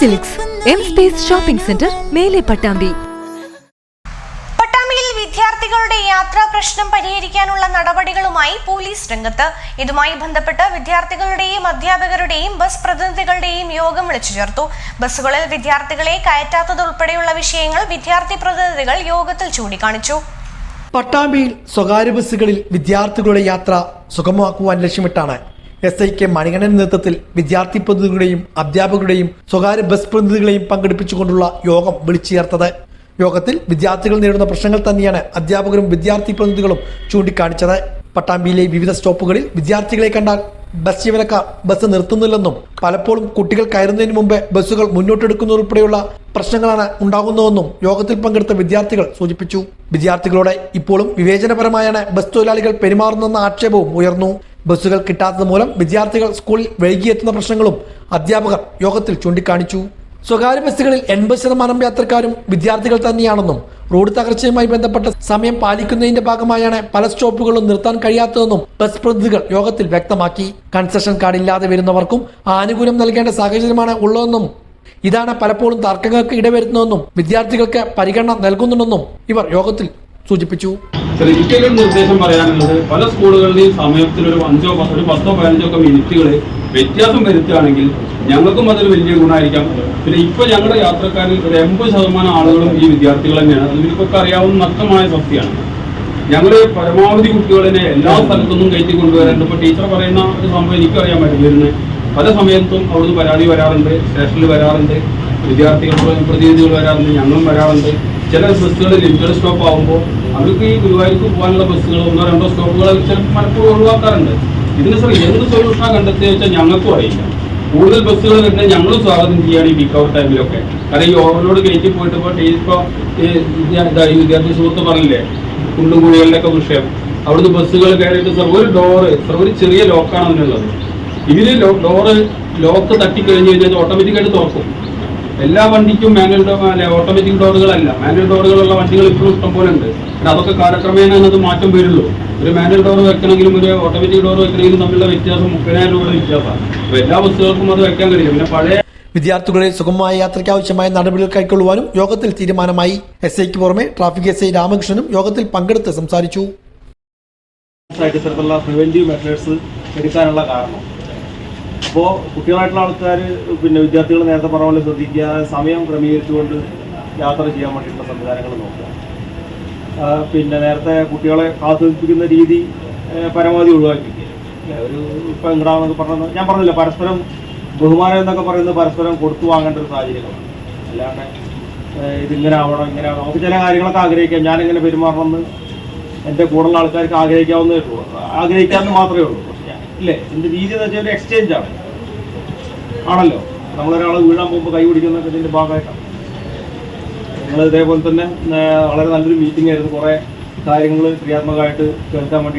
Silks M space shopping centre Mele Pattambi. പട്ടാമ്പിയിൽ വിദ്യാർത്ഥികളുടെ യാത്രാ പ്രശ്നം പരിഹരിക്കാനുള്ള നടപടികളുമായി പോലീസ് രംഗത്ത്. ഇതുമായി ബന്ധപ്പെട്ട് വിദ്യാർത്ഥികളുടെയും അധ്യാപകരുടെയും ബസ് പ്രതിനിധികളുടെയും യോഗം വിളിച്ചു ചേർത്തു. ബസ്സുകളിൽ വിദ്യാർത്ഥികളെ കയറ്റാത്തതുൾപ്പെടെയുള്ള വിഷയങ്ങൾ വിദ്യാർത്ഥി പ്രതിനിധികൾ യോഗത്തിൽ ചൂണ്ടിക്കാണിച്ചു. പട്ടാമ്പിയിൽ സ്വകാര്യ ബസ്സുകളിൽ വിദ്യാർത്ഥികളുടെ യാത്ര സുഗമമാക്കുവാൻ ലക്ഷ്യമിട്ടാണ് എസ് ഐ കെ മണികണ്ഠൻ നേതൃത്വത്തിൽ വിദ്യാർത്ഥി പ്രതിനിധികളുടെയും അധ്യാപകരുടെയും സ്വകാര്യ ബസ് പ്രതിനിധികളെയും പങ്കെടുപ്പിച്ചുകൊണ്ടുള്ള യോഗം വിളിച്ചു ചേർത്തത് യോഗത്തിൽ വിദ്യാർത്ഥികൾ നേരിടുന്ന പ്രശ്നങ്ങൾ തന്നെയാണ് അധ്യാപകരും വിദ്യാർത്ഥി പ്രതിനിധികളും ചൂണ്ടിക്കാണിച്ചത്. പട്ടാമ്പിയിലെ വിവിധ സ്റ്റോപ്പുകളിൽ വിദ്യാർത്ഥികളെ കണ്ടാൽ ബസ് ജീവനക്കാർ ബസ് നിർത്തുന്നില്ലെന്നും പലപ്പോഴും കുട്ടികൾ കയറുന്നതിന് മുമ്പ് ബസ്സുകൾ മുന്നോട്ടെടുക്കുന്നതുൾപ്പെടെയുള്ള പ്രശ്നങ്ങളാണ് ഉണ്ടാകുന്നതെന്നും യോഗത്തിൽ പങ്കെടുത്ത വിദ്യാർത്ഥികൾ സൂചിപ്പിച്ചു. വിദ്യാർത്ഥികളോട് ഇപ്പോഴും വിവേചനപരമായാണ് ബസ് തൊഴിലാളികൾ പെരുമാറുന്നെന്ന ആക്ഷേപവും ഉയർന്നു. ബസ്സുകൾ കിട്ടാത്തത് മൂലം വിദ്യാർത്ഥികൾ സ്കൂളിൽ വൈകിയെത്തുന്ന പ്രശ്നങ്ങളും അധ്യാപകർ യോഗത്തിൽ ചൂണ്ടിക്കാണിച്ചു. സ്വകാര്യ ബസ്സുകളിൽ എൺപത് ശതമാനം യാത്രക്കാരും വിദ്യാർത്ഥികൾ തന്നെയാണെന്നും റോഡ് തകർച്ചയുമായി ബന്ധപ്പെട്ട സമയം പാലിക്കുന്നതിന്റെ ഭാഗമായാണ് പല സ്റ്റോപ്പുകളും നിർത്താൻ കഴിയാത്തതെന്നും ബസ് പ്രതിനിധികൾ യോഗത്തിൽ വ്യക്തമാക്കി. കൺസെഷൻ കാർഡ് ഇല്ലാതെ വരുന്നവർക്കും ആനുകൂല്യം നൽകേണ്ട സാഹചര്യമാണ് ഉള്ളതെന്നും ഇതാണ് പലപ്പോഴും തർക്കങ്ങൾക്ക് ഇടവരുന്നതെന്നും വിദ്യാർത്ഥികൾക്ക് പരിഗണന നൽകുന്നുണ്ടെന്നും ഇവർ യോഗത്തിൽ സൂചിപ്പിച്ചു. സാർ എനിക്കൊരു നിർദ്ദേശം പറയാനുള്ളത് പല സ്കൂളുകളുടെയും സമയത്തിൽ ഒരു അഞ്ചോ ഒരു പത്തോ പതിനഞ്ചോ ഒക്കെ മിനിറ്റുകൾ വ്യത്യാസം വരുത്തുകയാണെങ്കിൽ ഞങ്ങൾക്കും അതൊരു വലിയ ഗുണമായിരിക്കാം. പിന്നെ ഇപ്പൊ ഞങ്ങളുടെ യാത്രക്കാരിൽ ഒരു എൺപത് ശതമാനം ആളുകളും ഈ വിദ്യാർത്ഥികൾ തന്നെയാണ്. അത് ഇവർക്കൊക്കെ അറിയാവുന്ന നഷ്ടമായ സത്യമാണ്. ഞങ്ങൾ പരമാവധി കുട്ടികളെ എല്ലാ സ്ഥലത്തൊന്നും കയറ്റി കൊണ്ടുവരാറുണ്ട് ഇപ്പൊ ടീച്ചർ പറയുന്ന ഒരു സംഭവം എനിക്കറിയാൻ പറ്റും. വരുന്നത് പല സമയത്തും അവിടുന്ന് പരാതി വരാറുണ്ട് സ്റ്റേഷനിൽ വരാറുണ്ട് വിദ്യാർത്ഥികൾ പ്രതിനിധികൾ വരാറുണ്ട് ഞങ്ങളും വരാറുണ്ട്. ചില ബസ്സുകൾ ലിമിറ്റഡ് സ്റ്റോപ്പ് ആകുമ്പോൾ അവർക്ക് ഈ ഗുരുവായൂർക്ക് പോകാനുള്ള ബസ്സുകൾ ഒന്നോ രണ്ടോ സ്റ്റോപ്പുകൾ ചിലപ്പോൾ പലപ്പോഴും ഒഴിവാക്കാറുണ്ട്. ഇതിന് സാർ എന്ത് സൊല്യൂഷനാണ് കണ്ടെത്തിയ വെച്ചാൽ ഞങ്ങൾക്കും അറിയില്ല. കൂടുതൽ ബസ്സുകൾ വരുന്നത് ഞങ്ങളും സ്വാഗതം ചെയ്യുകയാണ് ഈ പീക്ക് ഔട്ട് ടൈമിലൊക്കെ കാരണം ഈ ഓവർലോഡ് കയറ്റി പോയിട്ട് ഇപ്പോൾ ഈ വിദ്യാർത്ഥി സുഹൃത്ത് പറഞ്ഞില്ലേ? ഒക്കെ വിഷയം അവിടുന്ന് ബസ്സുകൾ കയറിയിട്ട് സർ ഒരു ഡോറ് സർ ഒരു ചെറിയ ലോക്കാണ് അതിനുള്ളത്. ഇതിൽ ഡോറ് ലോക്ക് തട്ടിക്കഴിഞ്ഞ് കഴിഞ്ഞാൽ ഓട്ടോമാറ്റിക്കായിട്ട് തുറക്കും. എല്ലാ വണ്ടിക്കും മാനുവൽ ഓട്ടോമാറ്റിക് ഡോറുകളല്ല മാനുവൽ ഡോറുകളുള്ള വണ്ടികൾ ഇപ്പോഴും ഇഷ്ടം പോലെ ഉണ്ട് പക്ഷെ അതൊക്കെ കാലക്രമേണ അത് മാറ്റം വരുള്ളൂ. ഒരു മാനുവൽ ഡോർ വെക്കണമെങ്കിലും ഒരു ഓട്ടോമാറ്റിക് ഡോർ വെക്കണമെങ്കിലും തമ്മിലുള്ള വ്യത്യാസം മുപ്പതിനായിരം രൂപയുടെ വ്യത്യാസമാണ്. അപ്പോൾ എല്ലാ ബസ്സുകൾക്കും അത് വെക്കാൻ കഴിയും. പിന്നെ പഴയ വിദ്യാർത്ഥികളെ സുഗമമായ യാത്രയ്ക്ക് ആവശ്യമായ നടപടികൾ കൈക്കൊള്ളുവാനും യോഗത്തിൽ തീരുമാനമായി. എസ് ഐക്ക് പുറമെ ട്രാഫിക് എസ് ഐ രാമകൃഷ്ണനും യോഗത്തിൽ പങ്കെടുത്ത് സംസാരിച്ചു. ഇത്തരത്തിലുള്ള പ്രിവെന്റീവ് മെത്തേഡ്സ് എടുക്കാനുള്ള കാരണം. അപ്പോൾ കുട്ടികളായിട്ടുള്ള ആൾക്കാർ പിന്നെ വിദ്യാർത്ഥികൾ നേരത്തെ പറഞ്ഞ പോലെ ശ്രദ്ധിക്കുക സമയം ക്രമീകരിച്ചുകൊണ്ട് യാത്ര ചെയ്യാൻ വേണ്ടിയിട്ടുള്ള സംവിധാനങ്ങൾ നോക്കുക. പിന്നെ നേരത്തെ കുട്ടികളെ കാത്തുനിൽപ്പിക്കുന്ന രീതി പരമാവധി ഒഴിവാക്കിക്കുക ഒരു ഇപ്പം ഇങ്ങടാന്നൊക്കെ പറഞ്ഞത് ഞാൻ പറഞ്ഞില്ല പരസ്പരം ബഹുമാനം എന്നൊക്കെ പറയുന്നത് പരസ്പരം കൊടുത്തു വാങ്ങേണ്ട ഒരു സാഹചര്യമാണ് അല്ലാണ്ട് ഇതിങ്ങനെ ആവണം ഇങ്ങനെ ആവണം. നമുക്ക് ചില കാര്യങ്ങളൊക്കെ ആഗ്രഹിക്കാം. ഞാനിങ്ങനെ പെരുമാറണമെന്ന് എന്റെ കൂടുതൽ ആൾക്കാർക്ക് ആഗ്രഹിക്കാവുന്നതേ ഉള്ളൂ. ആഗ്രഹിക്കാമെന്ന് മാത്രമേ ഉള്ളൂ. ഇല്ലേ? ഇതിന്റെ രീതി എന്ന് വെച്ചാൽ ഒരു എക്സ്ചേഞ്ച് ആണ്. ആണല്ലോ? നമ്മളൊരാൾ വീഴാൻ പോകുമ്പോൾ കൈ പിടിക്കുന്നൊക്കെ ഇതിന്റെ ഭാഗമായിട്ടാണ് നിങ്ങൾ ഇതേപോലെ തന്നെ വളരെ നല്ലൊരു മീറ്റിംഗ് ആയിരുന്നു. കുറേ കാര്യങ്ങൾ ക്രിയാത്മകമായിട്ട് കേൾക്കാൻ വേണ്ടി